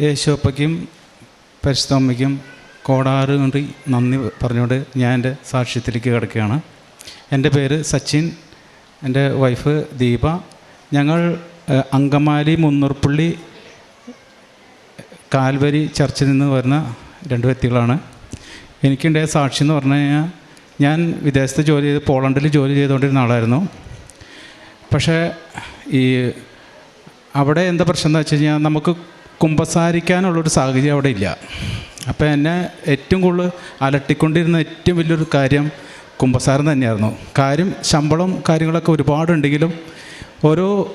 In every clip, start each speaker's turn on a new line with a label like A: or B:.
A: യേശോപ്പയ്ക്കും പരിശുദ്ധമ്മയ്ക്കും കോടാറ് കൊണ്ട് നന്ദി പറഞ്ഞുകൊണ്ട് ഞാൻ എന്റെ സാക്ഷ്യത്തിലേക്ക് കിടക്കുകയാണ്. എന്റെ പേര് സച്ചിൻ എന്റെ വൈഫ് ദീപ. ഞങ്ങൾ അങ്കമാലി മുന്നൂർപ്പള്ളി കാൽവരി ചർച്ചിൽ നിന്ന് വരുന്ന രണ്ട് വ്യക്തികളാണ്. എനിക്കുണ്ടായ സാക്ഷി എന്ന് പറഞ്ഞു കഴിഞ്ഞാൽ ഞാൻ വിദേശത്ത് ജോലി ചെയ്ത് പോളണ്ടിൽ ജോലി ചെയ്തുകൊണ്ടിരുന്ന ആളായിരുന്നു. പക്ഷേ ഈ അവിടെ എന്താ പ്രശ്നം എന്ന് വെച്ച് കഴിഞ്ഞാൽ നമുക്ക് കുമ്പസാരിക്കാനുള്ളൊരു സാഹചര്യം അവിടെ ഇല്ല. അപ്പോൾ എന്നെ ഏറ്റവും കൂടുതൽ അലട്ടിക്കൊണ്ടിരുന്ന ഏറ്റവും വലിയൊരു കാര്യം കുമ്പസാരം തന്നെയായിരുന്നു. കാര്യം ശമ്പളം കാര്യങ്ങളൊക്കെ ഒരുപാടുണ്ടെങ്കിലും ഓരോ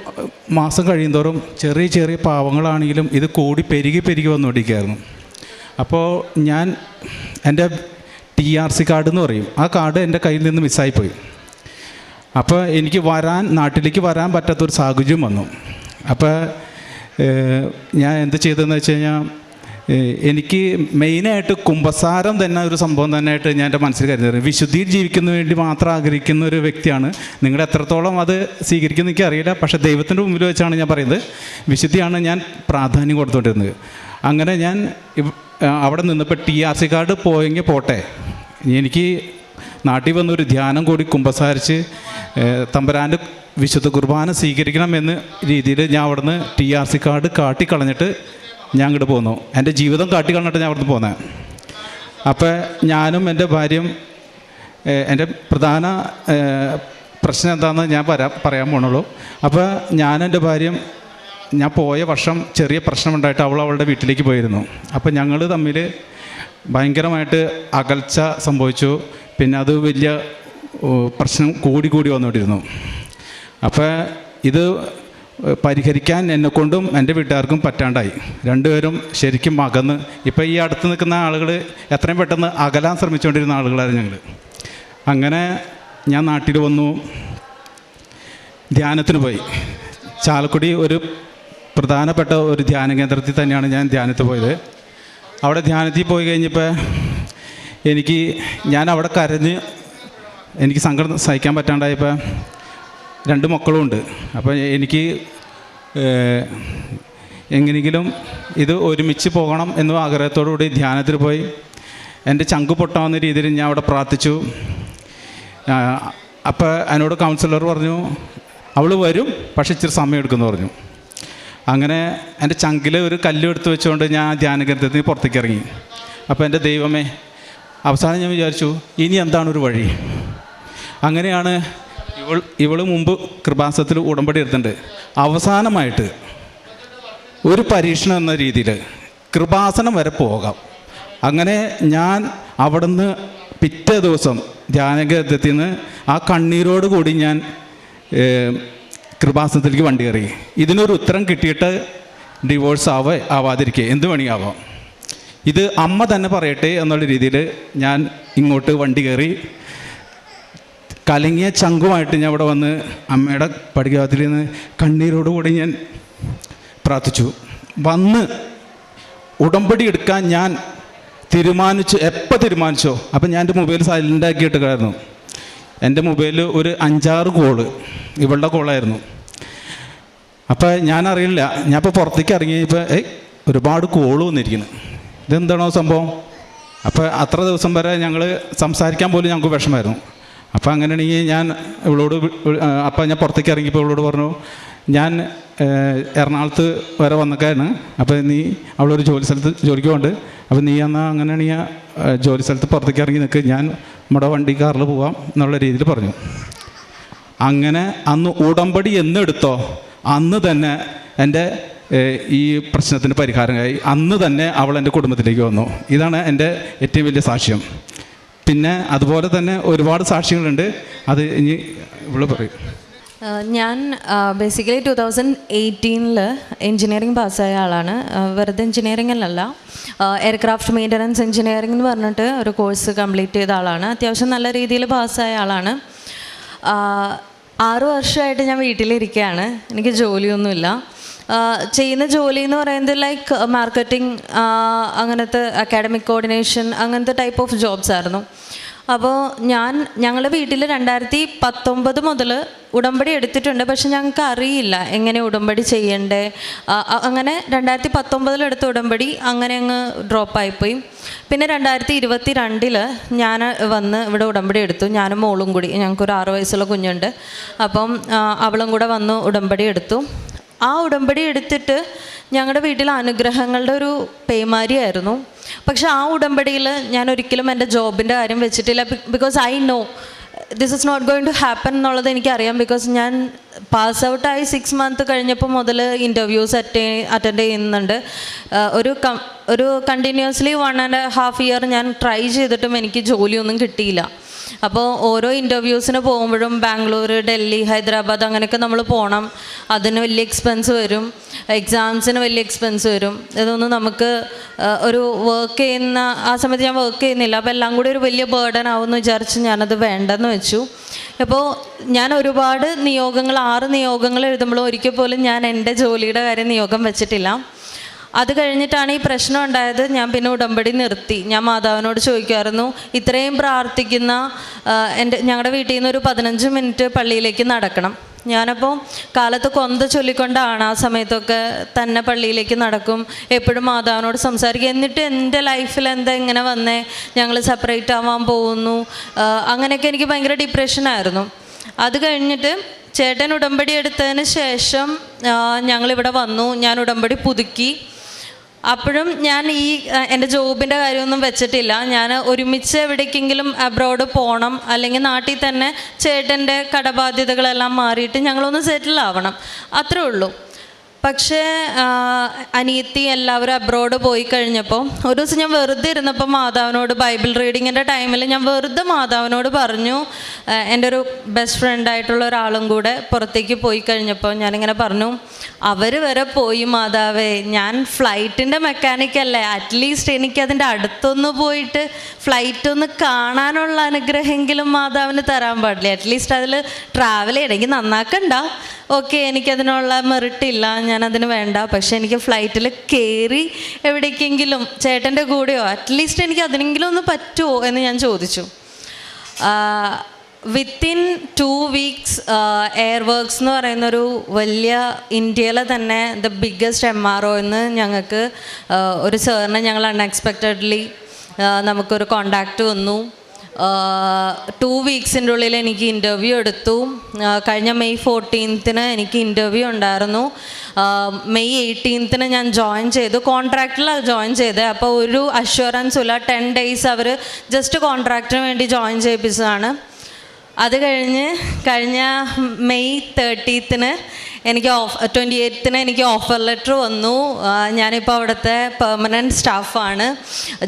A: മാസം കഴിയുന്തോറും ചെറിയ ചെറിയ പാവങ്ങളാണെങ്കിലും ഇത് കൂടി പെരുകി പെരുകി വന്നുകൊണ്ടിരിക്കുകയായിരുന്നു. അപ്പോൾ ഞാൻ എന്റെ ടി ആർ സി കാർഡ് എന്ന് പറയും. ആ കാർഡ് എന്റെ കയ്യിൽ നിന്ന് മിസ്സായിപ്പോയി. അപ്പോൾ എനിക്ക് വരാൻ നാട്ടിലേക്ക് വരാൻ പറ്റാത്തൊരു സാഹചര്യം വന്നു. അപ്പോൾ ഞാൻ എന്ത് ചെയ്തതെന്ന് വെച്ച് കഴിഞ്ഞാൽ എനിക്ക് മെയിനായിട്ട് കുമ്പസാരം തന്നെ ഒരു സംഭവം തന്നെയായിട്ട് ഞാൻ എന്റെ മനസ്സിൽ കരുതുന്നത്. വിശുദ്ധിയിൽ ജീവിക്കുന്ന വേണ്ടി മാത്രം ആഗ്രഹിക്കുന്ന ഒരു വ്യക്തിയാണ്. നിങ്ങൾ എത്രത്തോളം അത് സ്വീകരിക്കുന്ന എനിക്ക് അറിയില്ല. പക്ഷേ ദൈവത്തിന്റെ മുമ്പിൽ വെച്ചാണ് ഞാൻ പറയുന്നത്. വിശുദ്ധിയാണ് ഞാൻ പ്രാധാന്യം കൊടുത്തുകൊണ്ടിരുന്നത് അങ്ങനെ ഞാൻ അവിടെ നിന്നപ്പോൾ ടി ആർ സി കാർഡ് പോയെങ്കിൽ പോട്ടെ. എനിക്ക് നാട്ടിൽ വന്നൊരു ധ്യാനം കൂടി കുമ്പസാരിച്ച് തമ്പരാന്റെ വിശുദ്ധ കുർബാന സ്വീകരിക്കണം എന്ന രീതിയിൽ ഞാൻ അവിടുന്ന് ടി ആർ സി കാർഡ് കാട്ടിക്കളഞ്ഞിട്ട് ഞാൻ ഇങ്ങോട്ട് പോന്നു. എന്റെ ജീവിതം കാട്ടിക്കളഞ്ഞിട്ട് ഞാൻ അവിടുന്ന് പോന്നത് അപ്പോൾ ഞാനും എന്റെ ഭാര്യയും എന്റെ പ്രധാന പ്രശ്നം എന്താണെന്ന് ഞാൻ പറയാ പറയാൻ പോണുള്ളൂ. അപ്പോൾ ഞാൻ എന്റെ ഭാര്യയും ഞാൻ പോയ വർഷം ചെറിയ പ്രശ്നമുണ്ടായിട്ട് അവൾ അവളുടെ വീട്ടിലേക്ക് പോയിരുന്നു. അപ്പോൾ ഞങ്ങൾ തമ്മിൽ ഭയങ്കരമായിട്ട് അകൽച്ച സംഭവിച്ചു. പിന്നെ അത് വലിയ പ്രശ്നം കൂടി കൂടി വന്നുകൊണ്ടിരുന്നു അപ്പോൾ ഇത് പരിഹരിക്കാൻ എന്നെക്കൊണ്ടും എന്റെ വീട്ടുകാർക്കും പറ്റാണ്ടായി. രണ്ടുപേരും ശരിക്കും അകന്ന് ഇപ്പോൾ ഈ അടുത്ത് നിൽക്കുന്ന ആളുകൾ എത്രയും പെട്ടെന്ന് അകലാൻ ശ്രമിച്ചുകൊണ്ടിരുന്ന ആളുകളായിരുന്നു ഞങ്ങൾ അങ്ങനെ ഞാൻ നാട്ടിൽ വന്നു. ധ്യാനത്തിന് പോയി. ചാലക്കുടി ഒരു പ്രധാനപ്പെട്ട ഒരു ധ്യാന കേന്ദ്രത്തിൽ തന്നെയാണ് ഞാൻ ധ്യാനത്തിൽ പോയത്. അവിടെ ധ്യാനത്തിൽ പോയി കഴിഞ്ഞപ്പോൾ എനിക്ക് ഞാൻ അവിടെ കരഞ്ഞ് എനിക്ക് സങ്കടം സഹിക്കാൻ പറ്റാണ്ടായപ്പോൾ രണ്ട് മക്കളും ഉണ്ട്. അപ്പോൾ എനിക്ക് എങ്ങനെയെങ്കിലും ഇത് ഒരുമിച്ച് പോകണം എന്ന ആഗ്രഹത്തോടു കൂടി ധ്യാനത്തിൽ പോയി. എന്റെ ചങ്ക് പൊട്ടാവുന്ന രീതിയിൽ ഞാൻ അവിടെ പ്രാർത്ഥിച്ചു. അപ്പോൾ എന്നോട് കൗൺസിലർ പറഞ്ഞു അവൾ വരും പക്ഷേ ഇച്ചിരി സമയം എടുക്കുമെന്ന് പറഞ്ഞു. അങ്ങനെ എന്റെ ചങ്കിൽ ഒരു കല്ല് എടുത്ത് വെച്ചുകൊണ്ട് ഞാൻ ധ്യാനകേന്ദ്രത്തിൽ നിന്ന് പുറത്തേക്ക് ഇറങ്ങി. അപ്പോൾ എന്റെ ദൈവമേ അവസാനം ഞാൻ വിചാരിച്ചു ഇനി എന്താണ് ഒരു വഴി? അങ്ങനെയാണ് ഇവൾ ഇവൾ മുമ്പ് കൃപാസനത്തിൽ ഉടമ്പടി എടുത്തിട്ടുണ്ട്. അവസാനമായിട്ട് ഒരു പരീക്ഷണം എന്ന രീതിയിൽ കൃപാസനം വരെ പോകാം. അങ്ങനെ ഞാൻ അവിടുന്ന് പിറ്റേ ദിവസം ധ്യാനകേന്ദ്രത്തിൽ നിന്ന് ആ കണ്ണീരോട് കൂടി ഞാൻ കൃപാസനത്തിലേക്ക് വണ്ടി കയറി. ഇതിനൊരു ഉത്തരം കിട്ടിയിട്ട് ഡിവോഴ്സ് ആവേ ആവാതിരിക്കുക എന്ത് വേണിയാവാം ഇത് അമ്മ തന്നെ പറയട്ടെ എന്നുള്ള രീതിയിൽ ഞാൻ ഇങ്ങോട്ട് വണ്ടി കയറി. കലങ്ങിയ ചങ്കുമായിട്ട് ഞാൻ ഇവിടെ വന്ന് അമ്മയുടെ പടികാത്തിൽ നിന്ന് കണ്ണീരോടുകൂടി ഞാൻ പ്രാർത്ഥിച്ചു. വന്ന് ഉടമ്പടി എടുക്കാൻ ഞാൻ തീരുമാനിച്ചു. എപ്പോൾ തീരുമാനിച്ചോ? അപ്പം ഞാൻ എന്റെ മൊബൈൽ സൈലന്റ് ആക്കിയിട്ട് കിടന്നു എന്റെ മൊബൈലിൽ ഒരു അഞ്ചാറ് കോൾ ഇവളുടെ കോളായിരുന്നു. അപ്പോൾ ഞാൻ ഇപ്പോൾ പുറത്തേക്ക് ഇറങ്ങിയപ്പോൾ ഏയ് ഒരുപാട് കോൾ വന്നിരിക്കുന്നു. ഇതെന്താണോ സംഭവം? അപ്പോൾ അത്ര ദിവസം വരെ ഞങ്ങൾ സംസാരിക്കാൻ പോലും ഞങ്ങൾക്ക് വിഷമമായിരുന്നു. അപ്പോൾ അങ്ങനെയാണെങ്കിൽ ഞാൻ ഇവളോട് അപ്പോൾ ഞാൻ പുറത്തേക്ക് ഇറങ്ങിയപ്പോൾ ഇവളോട് പറഞ്ഞു ഞാൻ എറണാകുളത്ത് വരെ വന്നൊക്കെയാണ് അപ്പോൾ നീ അവളൊരു ജോലി സ്ഥലത്ത് ജോലിക്ക് പോകുന്നുണ്ട് അപ്പോൾ നീ എന്നാൽ അങ്ങനെയാണെങ്കിൽ ജോലി സ്ഥലത്ത് പുറത്തേക്ക് ഇറങ്ങി നിൽക്ക്. ഞാൻ നമ്മുടെ വണ്ടി കാറിൽ പോവാം എന്നുള്ള രീതിയിൽ പറഞ്ഞു. അങ്ങനെ അന്ന് ഉടമ്പടി എന്നെടുത്തോ അന്ന് തന്നെ എന്റെ ഈ പ്രശ്നത്തിന് പരിഹാരമായി. അന്ന് തന്നെ അവൾ എന്റെ കുടുംബത്തിലേക്ക് വന്നു. ഇതാണ് എന്റെ ഏറ്റവും വലിയ സാക്ഷ്യം. പിന്നെ അതുപോലെ തന്നെ ഒരുപാട് സാക്ഷ്യങ്ങളുണ്ട്. അത് ഇനി ഇവിടെ പറയും.
B: ഞാൻ ബേസിക്കലി ടു തൗസൻഡ് എയ്റ്റീനിൽ എൻജിനീയറിംഗ് പാസ്സായ ആളാണ്. വെറുതെ അല്ലല്ല. എയർക്രാഫ്റ്റ് മെയിന്റനൻസ് എഞ്ചിനീയറിംഗ് എന്ന് പറഞ്ഞിട്ട് ഒരു കോഴ്സ് കംപ്ലീറ്റ് ചെയ്ത ആളാണ്. അത്യാവശ്യം നല്ല രീതിയിൽ പാസ്സായ ആളാണ്. ആറു വർഷമായിട്ട് ഞാൻ വീട്ടിലിരിക്കുകയാണ് എനിക്ക് ജോലിയൊന്നുമില്ല. ചെയ്യുന്ന ജോലി എന്ന് പറയുന്നത് ലൈക്ക് മാർക്കറ്റിംഗ് അങ്ങനത്തെ അക്കാഡമിക് കോർഡിനേഷൻ അങ്ങനത്തെ ടൈപ്പ് ഓഫ് ജോബ്സ് ആയിരുന്നു. അപ്പോൾ ഞാൻ ഞങ്ങളുടെ വീട്ടിൽ രണ്ടായിരത്തി പത്തൊമ്പത് മുതൽ ഉടമ്പടി എടുത്തിട്ടുണ്ട്. പക്ഷെ ഞങ്ങൾക്ക് അറിയില്ല എങ്ങനെ ഉടമ്പടി ചെയ്യണ്ടേ. അങ്ങനെ രണ്ടായിരത്തി പത്തൊമ്പതിലെടുത്ത ഉടമ്പടി അങ്ങനെ അങ്ങ് ഡ്രോപ്പായിപ്പോയി പിന്നെ രണ്ടായിരത്തി ഇരുപത്തി രണ്ടിൽ ഞാൻ വന്ന് ഇവിടെ ഉടമ്പടി എടുത്തു. ഞാനും മോളും കൂടി. ഞങ്ങൾക്കൊരു ആറ് വയസ്സുള്ള കുഞ്ഞുണ്ട്. അപ്പം അവളും കൂടെ വന്ന് ഉടമ്പടി എടുത്തു. ആ ഉടമ്പടി എടുത്തിട്ട് ഞങ്ങളുടെ വീട്ടിൽ അനുഗ്രഹങ്ങളുടെ ഒരു പേമാരിയായിരുന്നു. പക്ഷെ ആ ഉടമ്പടിയിൽ ഞാൻ ഒരിക്കലും എന്റെ ജോബിന്റെ കാര്യം വെച്ചിട്ടില്ല. Because I know this is not going to happen എന്നുള്ളത് എനിക്കറിയാം. ബിക്കോസ് ഞാൻ പാസ് ഔട്ടായി സിക്സ് മന്ത് കഴിഞ്ഞപ്പോൾ മുതൽ ഇന്റർവ്യൂസ് അറ്റേ അറ്റൻഡ് ചെയ്യുന്നുണ്ട്. ഒരു കം ഒരു continuously one and half year ഞാൻ ട്രൈ ചെയ്തിട്ടും എനിക്ക് ജോലിയൊന്നും കിട്ടിയില്ല. അപ്പോൾ ഓരോ ഇന്റർവ്യൂസിന് പോകുമ്പോഴും ബാംഗ്ലൂർ ഡൽഹി ഹൈദരാബാദ് അങ്ങനെയൊക്കെ നമ്മൾ പോകണം അതിന് വലിയ എക്സ്പെൻസ് വരും. എക്സാംസിന് വലിയ എക്സ്പെൻസ് വരും. ഇതൊന്നും നമുക്ക് ഒരു വർക്ക് ചെയ്യുന്ന ആ സമയത്ത് ഞാൻ വർക്ക് ചെയ്യുന്നില്ല. അപ്പോൾ എല്ലാം കൂടി ഒരു വലിയ ബേർഡൻ ആവുമെന്ന് വിചാരിച്ച് ഞാനത് വേണ്ടെന്ന് വെച്ചു. അപ്പോൾ ഞാൻ ഒരുപാട് നിയോഗങ്ങൾ ആറ് നിയോഗങ്ങൾ എഴുതുമ്പോഴും ഒരിക്കൽ പോലും ഞാൻ എന്റെ ജോലിയുടെ കാര്യം നിയോഗം വെച്ചിട്ടില്ല. അത് കഴിഞ്ഞിട്ടാണ് ഈ പ്രശ്നം ഉണ്ടായത്. ഞാൻ പിന്നെ ഉടമ്പടി നിർത്തി. ഞാൻ മാതാവിനോട് ചോദിക്കുമായിരുന്നു ഇത്രയും പ്രാർത്ഥിക്കുന്ന എന്റെ ഞങ്ങളുടെ വീട്ടിൽ നിന്ന് ഒരു പതിനഞ്ച് മിനിറ്റ് പള്ളിയിലേക്ക് നടക്കണം. ഞാനപ്പോൾ കാലത്ത് കൊന്ത ചൊല്ലിക്കൊണ്ടാണ് ആ സമയത്തൊക്കെ തന്നെ പള്ളിയിലേക്ക് നടക്കും. എപ്പോഴും മാതാവിനോട് സംസാരിക്കും. എന്നിട്ട് എന്റെ ലൈഫിൽ എന്താ ഇങ്ങനെ വന്നേ? ഞങ്ങൾ സെപ്പറേറ്റ് ആവാൻ പോകുന്നു. അങ്ങനെയൊക്കെ എനിക്ക് ഭയങ്കര ഡിപ്രഷനായിരുന്നു അത് കഴിഞ്ഞിട്ട് ചേട്ടൻ ഉടമ്പടി എടുത്തതിന് ശേഷം ഞങ്ങളിവിടെ വന്നു. ഞാൻ ഉടമ്പടി പുതുക്കി. അപ്പോഴും ഞാൻ ഈ എന്റെ ജോബിന്റെ കാര്യമൊന്നും വെച്ചിട്ടില്ല. ഞാൻ ഒരുമിച്ച് എവിടേക്കെങ്കിലും അബ്രോഡ് പോകണം അല്ലെങ്കിൽ നാട്ടിൽ തന്നെ ചേട്ടന്റെ കടബാധ്യതകളെല്ലാം മാറിയിട്ട് ഞങ്ങളൊന്ന് സെറ്റിൽ ആവണം. അത്രേ ഉള്ളൂ. പക്ഷേ അനിയത്തി എല്ലാവരും അബ്രോഡ് പോയി കഴിഞ്ഞപ്പോൾ ഒരു ദിവസം ഞാൻ വെറുതെ ഇരുന്നപ്പോൾ മാതാവിനോട് ബൈബിൾ റീഡിങ്ങിന്റെ ടൈമിൽ ഞാൻ വെറുതെ മാതാവിനോട് പറഞ്ഞു എന്റെ ഒരു ബെസ്റ്റ് ഫ്രണ്ടായിട്ടുള്ള ഒരാളും കൂടെ പുറത്തേക്ക് പോയി കഴിഞ്ഞപ്പോൾ ഞാനിങ്ങനെ പറഞ്ഞു അവർ വരെ പോയി മാതാവേ ഞാൻ ഫ്ലൈറ്റിന്റെ മെക്കാനിക്കല്ലേ അറ്റ്ലീസ്റ്റ് എനിക്കതിന്റെ അടുത്തൊന്ന് പോയിട്ട് ഫ്ലൈറ്റ് ഒന്ന് കാണാനുള്ള അനുഗ്രഹമെങ്കിലും മാതാവിന് തരാൻ പാടില്ല. അറ്റ്ലീസ്റ്റ് അതിൽ ട്രാവൽ ചെയ്യണമെങ്കിൽ നന്നാക്കണ്ട. ഓക്കെ എനിക്കതിനുള്ള മെറിറ്റ് ഇല്ല. ഞാനതിന് വേണ്ട. പക്ഷെ എനിക്ക് ഫ്ലൈറ്റിൽ കയറി എവിടേക്കെങ്കിലും ചേട്ടന്റെ കൂടെയോ അറ്റ്ലീസ്റ്റ് എനിക്ക് അതിനെങ്കിലും ഒന്ന് പറ്റുമോ എന്ന് ഞാൻ ചോദിച്ചു. Within two weeks Air Works എന്ന് പറയുന്നൊരു വലിയ ഇന്ത്യയിലെ തന്നെ the biggest M R O എന്ന് ഞങ്ങൾക്ക് ആ, ഒരു സാറിനെ ഞങ്ങൾ അൺഎക്സ്പെക്റ്റഡ്ലി നമുക്കൊരു കോണ്ടാക്റ്റ് വന്നു. ടു വീക്സിന്റെ ഉള്ളിൽ എനിക്ക് ഇന്റർവ്യൂ എടുത്തു. കഴിഞ്ഞ മെയ് ഫോർട്ടീൻത്തിന് എനിക്ക് ഇന്റർവ്യൂ ഉണ്ടായിരുന്നു. മെയ് എയ്റ്റീൻത്തിന് ഞാൻ ജോയിൻ ചെയ്തു. കോൺട്രാക്റ്റിലാണ് ജോയിൻ ചെയ്തത് അപ്പോൾ ഒരു അഷ്വറൻസും ഇല്ല ടെൻ ഡേയ്സ് അവർ ജസ്റ്റ് കോൺട്രാക്റ്റിന് വേണ്ടി ജോയിൻ ചെയ്യിപ്പിച്ചതാണ്. അത് കഴിഞ്ഞ് കഴിഞ്ഞ മെയ് തേർട്ടീത്തിന് എനിക്ക് ഓഫ് ട്വന്റി എയ്ത്തിന് എനിക്ക് ഓഫർ ലെറ്റർ വന്നു. ഞാനിപ്പോൾ അവിടുത്തെ പെർമനന്റ് സ്റ്റാഫാണ്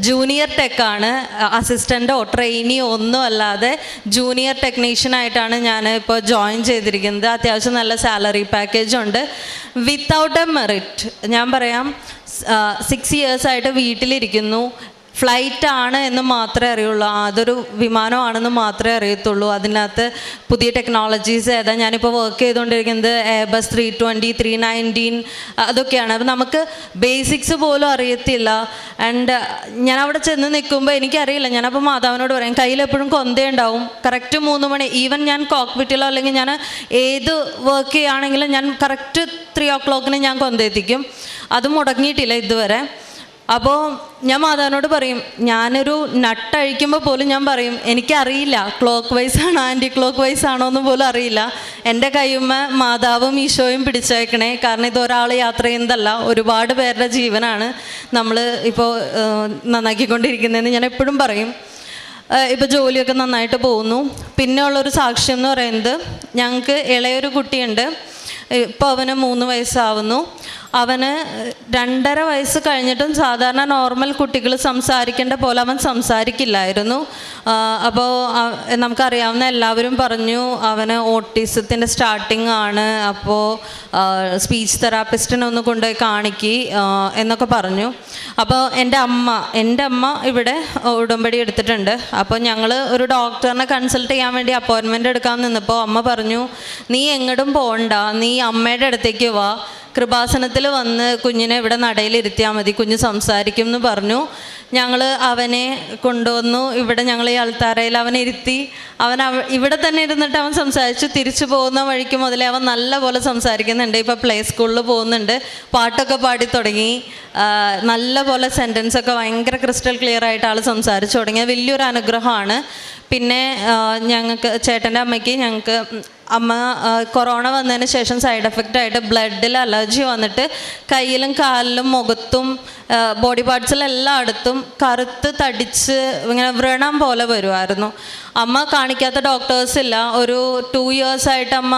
B: ജൂനിയർ ടെക്കാണ് അസിസ്റ്റന്റോ ട്രെയിനിയോ ഒന്നും അല്ലാതെ ജൂനിയർ ടെക്നീഷ്യനായിട്ടാണ് ഞാൻ ഇപ്പോൾ ജോയിൻ ചെയ്തിരിക്കുന്നത്. അത്യാവശ്യം നല്ല സാലറി പാക്കേജ് ഉണ്ട്. വിത്തൗട്ട് എ മെറിറ്റ് ഞാൻ പറയാം സിക്സ് ഇയേഴ്സായിട്ട് വീട്ടിലിരിക്കുന്നു. ഫ്ലൈറ്റ് ആണ് എന്ന് മാത്രമേ അറിയുള്ളൂ. അതൊരു വിമാനമാണെന്ന് മാത്രമേ അറിയത്തുള്ളൂ. അതിനകത്ത് പുതിയ ടെക്നോളജീസ് ഏതാ ഞാനിപ്പോൾ വർക്ക് ചെയ്തുകൊണ്ടിരിക്കുന്നത് Airbus three twenty three nineteen അതൊക്കെയാണ്. അപ്പം നമുക്ക് ബേസിക്സ് പോലും അറിയത്തില്ല. ആൻഡ് ഞാൻ അവിടെ ചെന്ന് നിൽക്കുമ്പോൾ എനിക്കറിയില്ല. ഞാനപ്പോൾ മാതാവിനോട് പറയും കയ്യിൽ എപ്പോഴും കൊന്തയുണ്ടാവും. കറക്റ്റ് മൂന്ന് മണി ഈവൻ ഞാൻ കോക്പിറ്റിലോ അല്ലെങ്കിൽ ഞാൻ ഏത് വർക്ക് ചെയ്യുകയാണെങ്കിലും ഞാൻ കറക്റ്റ് ത്രീ ഓ ക്ലോക്കിന് ഞാൻ കൊന്തെത്തിക്കും. അത് മുടങ്ങിയിട്ടില്ല ഇതുവരെ. അപ്പോൾ ഞാൻ മാതാവിനോട് പറയും ഞാനൊരു നട്ട് അഴിക്കുമ്പോൾ പോലും ഞാൻ പറയും എനിക്കറിയില്ല ക്ലോക്ക് വൈസ് ആണോ ആന്റി ക്ലോക്ക് വൈസ് ആണോ എന്ന് പോലും അറിയില്ല. എന്റെ കയ്യുമ്മ മാതാവും ഈശോയും പിടിച്ചേക്കണേ കാരണം ഇത് ഒരാൾ യാത്ര ചെയ്യുന്നതല്ല ഒരുപാട് പേരുടെ ജീവനാണ് നമ്മൾ ഇപ്പോൾ നന്നാക്കിക്കൊണ്ടിരിക്കുന്നതെന്ന് ഞാൻ എപ്പോഴും പറയും. ഇപ്പോൾ ജോലിയൊക്കെ നന്നായിട്ട് പോകുന്നു. പിന്നെ ഉള്ളൊരു സാക്ഷ്യം എന്ന് പറയുന്നത് ഞങ്ങൾക്ക് ഇളയൊരു കുട്ടിയുണ്ട്. ഇപ്പോൾ അവന് മൂന്ന് വയസ്സാവുന്നു. അവന് രണ്ടര വയസ്സ് കഴിഞ്ഞിട്ടും സാധാരണ നോർമൽ കുട്ടികൾ സംസാരിക്കേണ്ട പോലെ അവൻ സംസാരിക്കില്ലായിരുന്നു. അപ്പോൾ നമുക്കറിയാവുന്ന എല്ലാവരും പറഞ്ഞു അവന് ഓട്ടിസത്തിന്റെ സ്റ്റാർട്ടിങ് ആണ് അപ്പോൾ സ്പീച്ച് തെറാപ്പിസ്റ്റിനെ ഒന്ന് കൊണ്ടുപോയി കാണിക്കി എന്നൊക്കെ പറഞ്ഞു. അപ്പോൾ എന്റെ അമ്മ എന്റെ അമ്മ ഇവിടെ ഉടമ്പടി എടുത്തിട്ടുണ്ട്. അപ്പോൾ ഞങ്ങൾ ഒരു ഡോക്ടറിനെ കൺസൾട്ട് ചെയ്യാൻ വേണ്ടി അപ്പോയിൻമെന്റ് എടുക്കാൻ നിന്നപ്പോൾ അമ്മ പറഞ്ഞു നീ എങ്ങോട്ടും പോകണ്ട നീ അമ്മയുടെ അടുത്തേക്ക് വാ കൃപാസനത്തിൽ വന്ന് കുഞ്ഞിനെ ഇവിടെ നടയിലിരുത്തിയാൽ മതി കുഞ്ഞ് സംസാരിക്കും എന്ന് പറഞ്ഞു. ഞങ്ങൾ അവനെ കൊണ്ടുവന്നു. ഇവിടെ ഞങ്ങൾ ഈ അൾത്താരയിൽ അവനെ ഇരുത്തി. അവൻ അവ ഇവിടെ തന്നെ ഇരുന്നിട്ട് അവൻ സംസാരിച്ചു. തിരിച്ചു പോകുന്ന വഴിക്ക് മുതലേ അവൻ നല്ല പോലെ സംസാരിക്കുന്നുണ്ട്. ഇപ്പോൾ പ്ലേ സ്കൂളിൽ പോകുന്നുണ്ട്. പാട്ടൊക്കെ പാടി തുടങ്ങി. നല്ല പോലെ സെന്റൻസൊക്കെ ഭയങ്കര ക്രിസ്റ്റൽ ക്ലിയർ ആയിട്ട് ആൾ സംസാരിച്ചു തുടങ്ങിയ വലിയൊരു അനുഗ്രഹമാണ്. പിന്നെ ഞങ്ങൾക്ക് ചേട്ടന്റെ അമ്മയ്ക്ക് ഞങ്ങൾക്ക് അമ്മ കൊറോണ വന്നതിന് ശേഷം സൈഡ് എഫക്റ്റ് ആയിട്ട് ബ്ലഡിൽ അലർജി വന്നിട്ട് കയ്യിലും കാലിലും മുഖത്തും ബോഡി പാർട്സിലെല്ലായിടത്തും കറുത്ത് തടിച്ച് ഇങ്ങനെ വ്രണം പോലെ വരുമായിരുന്നു അമ്മ കാണിക്കാത്ത ഡോക്ടേഴ്സ് ഇല്ല. ഒരു ടു ഇയേഴ്സായിട്ട് അമ്മ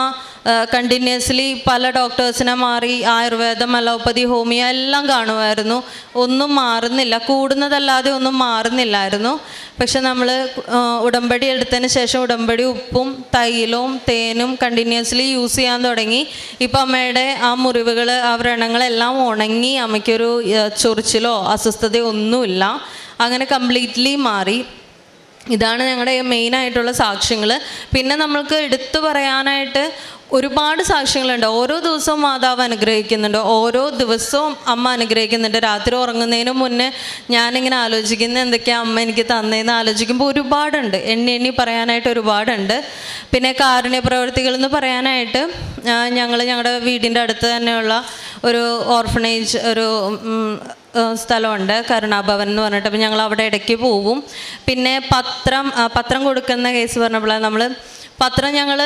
B: കണ്ടിന്യൂസ്ലി പല ഡോക്ടേഴ്സിനെ മാറി ആയുർവേദം അലോപ്പതി ഹോമിയോ എല്ലാം കാണുമായിരുന്നു. ഒന്നും മാറുന്നില്ല. കൂടുന്നതല്ലാതെ ഒന്നും മാറുന്നില്ലായിരുന്നു. പക്ഷെ നമ്മൾ ഉടമ്പടി എടുത്തതിന് ശേഷം ഉടമ്പടി ഉപ്പും തൈലവും തേനും കണ്ടിന്യൂസ്ലി യൂസ് ചെയ്യാൻ തുടങ്ങി. ഇപ്പം അമ്മയുടെ ആ മുറിവുകൾ ആ വ്രണങ്ങളെല്ലാം ഉണങ്ങി അമ്മയ്ക്കൊരു ചൊറിച്ചിലോ അസ്വസ്ഥതയോ ഒന്നുമില്ല. അങ്ങനെ കംപ്ലീറ്റ്ലി മാറി. ഇതാണ് ഞങ്ങളുടെ മെയിൻ ആയിട്ടുള്ള സാക്ഷ്യങ്ങൾ പിന്നെ നമ്മൾക്ക് എടുത്തു പറയാനായിട്ട് ഒരുപാട് സാക്ഷ്യങ്ങളുണ്ട്. ഓരോ ദിവസവും മാതാവ് അനുഗ്രഹിക്കുന്നുണ്ട്. ഓരോ ദിവസവും അമ്മ അനുഗ്രഹിക്കുന്നുണ്ട്. രാത്രി ഉറങ്ങുന്നതിന് മുന്നേ ഞാനിങ്ങനെ ആലോചിക്കുന്ന എന്തൊക്കെയാ അമ്മ എനിക്ക് തന്നതെന്ന് ആലോചിക്കുമ്പോൾ ഒരുപാടുണ്ട്. എണ്ണി എണ്ണി പറയാനായിട്ട് ഒരുപാടുണ്ട്. പിന്നെ കാരുണ്യ പ്രവർത്തികൾ എന്ന് പറയാനായിട്ട് ഞങ്ങൾ ഞങ്ങളുടെ വീടിന്റെ അടുത്ത് തന്നെയുള്ള ഒരു ഓർഫനേജ് ഒരു സ്ഥലമുണ്ട്. കരുണാഭവൻ എന്ന് പറഞ്ഞിട്ട്. അപ്പം ഞങ്ങൾ അവിടെ ഇടയ്ക്ക് പോവും. പിന്നെ പത്രം പത്രം കൊടുക്കുന്ന കേസ് പറഞ്ഞപ്പോഴാണ് നമ്മൾ പത്രം ഞങ്ങൾ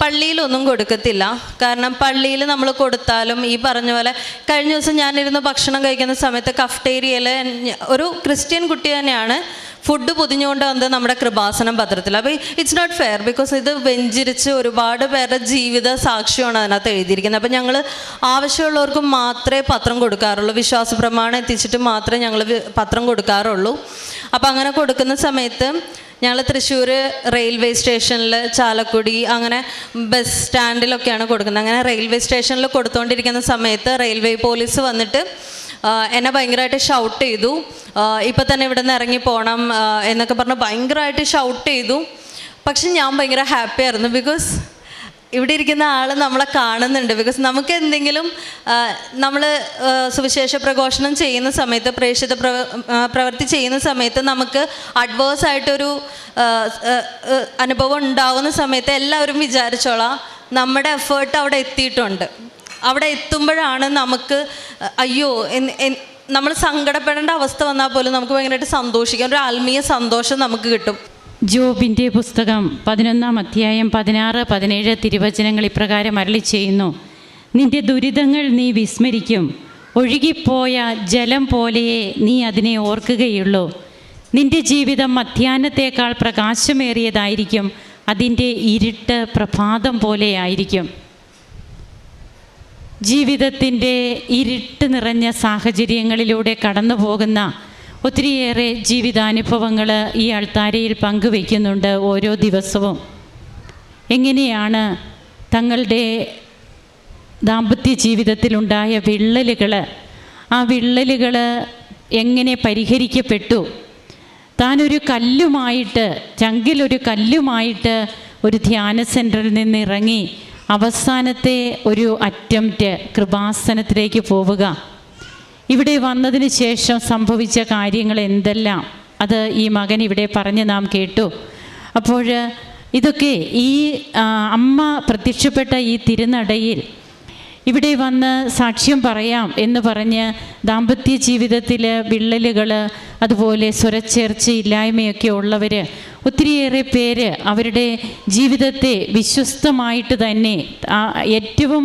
B: പള്ളിയിലൊന്നും കൊടുക്കത്തില്ല. കാരണം പള്ളിയിൽ നമ്മൾ കൊടുത്താലും ഈ പറഞ്ഞ പോലെ കഴിഞ്ഞ ദിവസം ഞാനിരുന്ന് ഭക്ഷണം കഴിക്കുന്ന സമയത്ത് കഫ്റ്റേരിയയിൽ ഒരു ക്രിസ്ത്യൻ കുട്ടി തന്നെയാണ് ഫുഡ് പൊതിഞ്ഞുകൊണ്ട് വന്നത് നമ്മുടെ കൃപാസനം പത്രത്തിൽ. അപ്പോൾ ഇറ്റ്സ് നോട്ട് ഫെയർ ബിക്കോസ് ഇത് വെഞ്ചിരിച്ച് ഒരുപാട് പേരുടെ ജീവിത സാക്ഷ്യമാണ് അതിനകത്ത് എഴുതിയിരിക്കുന്നത്. അപ്പം ഞങ്ങൾ ആവശ്യമുള്ളവർക്ക് മാത്രമേ പത്രം കൊടുക്കാറുള്ളൂ. വിശ്വാസ പ്രമാണം എത്തിച്ചിട്ട് മാത്രമേ ഞങ്ങൾ പത്രം കൊടുക്കാറുള്ളൂ. അപ്പം അങ്ങനെ കൊടുക്കുന്ന സമയത്ത് ഞങ്ങൾ തൃശ്ശൂർ റെയിൽവേ സ്റ്റേഷനിൽ ചാലക്കുടി അങ്ങനെ ബസ് സ്റ്റാൻഡിലൊക്കെയാണ് കൊടുക്കുന്നത്. അങ്ങനെ റെയിൽവേ സ്റ്റേഷനിൽ കൊടുത്തുകൊണ്ടിരിക്കുന്ന സമയത്ത് റെയിൽവേ പോലീസ് വന്നിട്ട് എന്നെ ഭയങ്കരമായിട്ട് ഷൗട്ട് ചെയ്തു. ഇപ്പം തന്നെ ഇവിടെ നിന്ന് ഇറങ്ങി എന്നൊക്കെ പറഞ്ഞ് ഭയങ്കരമായിട്ട് ഷൗട്ട് ചെയ്തു. പക്ഷെ ഞാൻ ഭയങ്കര ഹാപ്പി ആയിരുന്നു. ബിക്കോസ് ഇവിടെ ഇരിക്കുന്ന ആൾ നമ്മളെ കാണുന്നുണ്ട്. ബിക്കോസ് നമുക്ക് എന്തെങ്കിലും നമ്മൾ സുവിശേഷ പ്രഘോഷണം ചെയ്യുന്ന സമയത്ത് പ്രേക്ഷിത പ്രവ പ്രവൃത്തി ചെയ്യുന്ന സമയത്ത് നമുക്ക് അഡ്വേഴ്സ് ആയിട്ടൊരു അനുഭവം ഉണ്ടാകുന്ന സമയത്ത് എല്ലാവരും വിചാരിച്ചോളാം. നമ്മുടെ എഫേർട്ട് അവിടെ എത്തിയിട്ടുണ്ട്. അവിടെ എത്തുമ്പോഴാണ് നമുക്ക് അയ്യോ നമ്മൾ സങ്കടപ്പെടേണ്ട അവസ്ഥ വന്നാൽ പോലും നമുക്ക് ഭയങ്കരമായിട്ട് സന്തോഷിക്കാം. ഒരു ആത്മീയ സന്തോഷം നമുക്ക് കിട്ടും.
C: ജോബിന്റെ പുസ്തകം പതിനൊന്നാം അധ്യായം പതിനാറ് പതിനേഴ് തിരുവചനങ്ങൾ ഇപ്രകാരം അരളി ചെയ്യുന്നു. നിന്റെ ദുരിതങ്ങൾ നീ വിസ്മരിക്കും. ഒഴുകിപ്പോയ ജലം പോലെയേ നീ അതിനെ ഓർക്കുകയുള്ളൂ. നിന്റെ ജീവിതം മധ്യാഹ്നത്തേക്കാൾ പ്രകാശമേറിയതായിരിക്കും. അതിന്റെ ഇരുട്ട് പ്രഭാതം പോലെയായിരിക്കും ജീവിതത്തിന്റെ ഇരുട്ട് നിറഞ്ഞ സാഹചര്യങ്ങളിലൂടെ കടന്നു പോകുന്ന ഒത്തിരിയേറെ ജീവിതാനുഭവങ്ങൾ ഈ അൾത്താരയിൽ പങ്കുവയ്ക്കുന്നുണ്ട് ഓരോ ദിവസവും. എങ്ങനെയാണ് തങ്ങളുടെ ദാമ്പത്യ ജീവിതത്തിലുണ്ടായ വിള്ളലുകൾ ആ വിള്ളലുകൾ എങ്ങനെ പരിഹരിക്കപ്പെട്ടു? താനൊരു കല്ലുമായിട്ട് ചങ്കിലൊരു കല്ലുമായിട്ട് ഒരു ധ്യാന സെന്ററിൽ നിന്ന് ഇറങ്ങി അവസാനത്തെ ഒരു അറ്റംപ്റ്റ് കൃപാസനത്തിലേക്ക് പോവുക. ഇവിടെ വന്നതിന് ശേഷം സംഭവിച്ച കാര്യങ്ങൾ എന്തെല്ലാം? അത് ഈ മകൻ ഇവിടെ പറഞ്ഞ് നാം കേട്ടു. അപ്പോൾ ഇതൊക്കെ ഈ അമ്മ പ്രത്യക്ഷപ്പെട്ട ഈ തിരുനടയിൽ ഇവിടെ വന്ന് സാക്ഷ്യം പറയാം എന്ന് പറഞ്ഞ് ദാമ്പത്യ ജീവിതത്തിൽ വിള്ളലുകൾ അതുപോലെ സ്വരച്ചേർച്ച സ്വരച്ചേർച്ചയില്ലായ്മയൊക്കെ ഉള്ളവർ ഒത്തിരിയേറെ പേര് അവരുടെ ജീവിതത്തെ വിശ്വസ്തമായിട്ട് തന്നെ ഏറ്റവും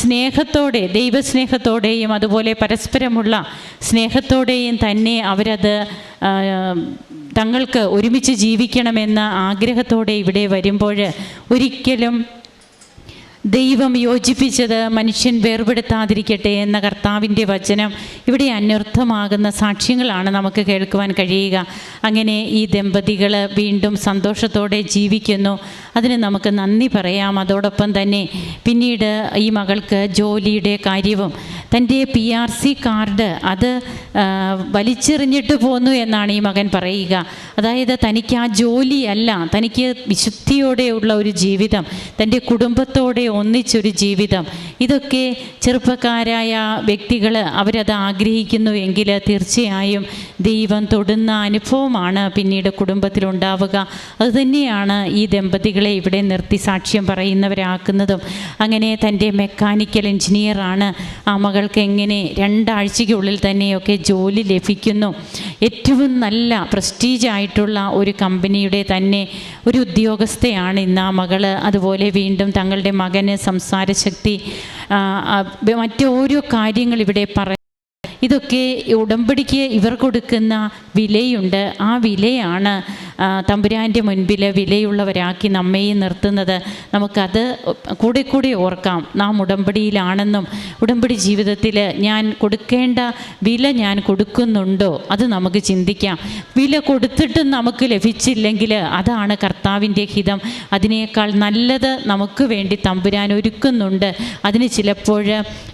C: സ്നേഹത്തോടെ ദൈവസ്നേഹത്തോടെയും അതുപോലെ പരസ്പരമുള്ള സ്നേഹത്തോടെയും തന്നെ അവരത് തങ്ങൾക്ക് ഒരുമിച്ച് ജീവിക്കണമെന്ന ആഗ്രഹത്തോടെ ഇവിടെ വരുമ്പോൾ ഒരിക്കലും ദൈവം യോജിപ്പിച്ചത് മനുഷ്യൻ വേർപെടുത്താതിരിക്കട്ടെ എന്ന കർത്താവിന്റെ വചനം ഇവിടെ അന്വർത്ഥമാകുന്ന സാക്ഷ്യങ്ങളാണ് നമുക്ക് കേൾക്കുവാൻ കഴിയുക. അങ്ങനെ ഈ ദമ്പതികൾ വീണ്ടും സന്തോഷത്തോടെ ജീവിക്കുന്നു. അതിന് നമുക്ക് നന്ദി പറയാം. അതോടൊപ്പം തന്നെ പിന്നീട് ഈ മകൾക്ക് ജോലിയുടെ കാര്യവും തന്റെ പി ആർ സി കാർഡ് അത് വലിച്ചെറിഞ്ഞിട്ട് പോന്നു എന്നാണ് ഈ മകൻ പറയുക. അതായത് തനിക്ക് ആ ജോലിയല്ല തനിക്ക് വിശുദ്ധിയോടെയുള്ള ഒരു ജീവിതം തന്റെ കുടുംബത്തോടെ ഒന്നിച്ചൊരു ജീവിതം. ഇതൊക്കെ ചെറുപ്പക്കാരായ വ്യക്തികൾ അവരത് ആഗ്രഹിക്കുന്നു എങ്കിൽ തീർച്ചയായും ദൈവം തൊടുന്ന അനുഭവമാണ് പിന്നീട് കുടുംബത്തിലുണ്ടാവുക. അതുതന്നെയാണ് ഈ ദമ്പതികളെ ഇവിടെ നിർത്തി സാക്ഷ്യം പറയുന്നവരാക്കുന്നതും. അങ്ങനെ തന്റെ മെക്കാനിക്കൽ എഞ്ചിനീയറാണ് ആ മകൾക്ക് എങ്ങനെ രണ്ടാഴ്ചയ്ക്കുള്ളിൽ തന്നെയൊക്കെ ജോലി ലഭിക്കുന്നു. ഏറ്റവും നല്ല പ്രസ്റ്റീജായിട്ടുള്ള ഒരു കമ്പനിയുടെ തന്നെ ഒരു ഉദ്യോഗസ്ഥയാണ് ഇന്ന് ആ മകൾ അതുപോലെ വീണ്ടും തങ്ങളുടെ മകന് സംസാരശക്തി മറ്റോരോ കാര്യങ്ങൾ ഇവിടെ പറ ഇതൊക്കെ ഉടമ്പടിക്ക് ഇവർ കൊടുക്കുന്ന വിലയുണ്ട്. ആ വിലയാണ് തമ്പുരാന്റെ മുൻപിൽ വിലയുള്ളവരാക്കി നമ്മയും നിർത്തുന്നത് നമുക്കത് കൂടെ കൂടി ഓർക്കാം. നാം ഉടമ്പടിയിലാണെന്നും ഉടമ്പടി ജീവിതത്തിൽ ഞാൻ കൊടുക്കേണ്ട വില ഞാൻ കൊടുക്കുന്നുണ്ടോ അത് നമുക്ക് ചിന്തിക്കാം. വില കൊടുത്തിട്ടും നമുക്ക് ലഭിച്ചില്ലെങ്കിൽ അതാണ് കർത്താവിന്റെ ഹിതം. അതിനേക്കാൾ നല്ലത് നമുക്ക് വേണ്ടി തമ്പുരാൻ ഒരുക്കുന്നുണ്ട്. അതിന് ചിലപ്പോൾ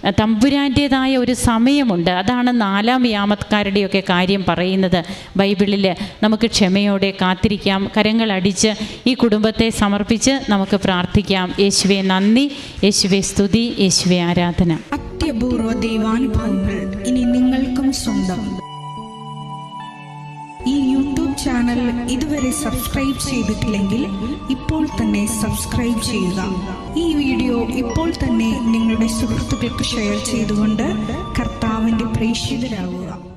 C: തമ്പുരാന്റേതായ ഒരു സമയമുണ്ട്. അതാണ് നാലാം യാമത്കാരുടെയൊക്കെ കാര്യം പറയുന്നത് ബൈബിളിൽ നമുക്ക് ക്ഷമയോടെ കാത്തിരിക്കാം. കരങ്ങൾ അടിച്ച് ഈ കുടുംബത്തെ സമർപ്പിച്ച് നമുക്ക് പ്രാർത്ഥിക്കാം. യേശുവെ നന്ദി. യേശുവെ സ്തുതി. യേശുവെ ആരാധന.
D: അത്യപൂർവ ദൈവാനുഭവങ്ങൾ ഇനി നിങ്ങൾക്കും സ്വന്തം. ഈ യൂട്യൂബ് ചാനൽ ഇതുവരെ സബ്സ്ക്രൈബ് ചെയ്തിട്ടില്ലെങ്കിൽ ഇപ്പോൾ തന്നെ സബ്സ്ക്രൈബ് ചെയ്യുക. ഈ വീഡിയോ ഇപ്പോൾ തന്നെ നിങ്ങളുടെ സുഹൃത്തുക്കൾക്ക് ഷെയർ ചെയ്തുകൊണ്ട് കർത്താവിന്റെ പ്രേക്ഷിതരാകുക.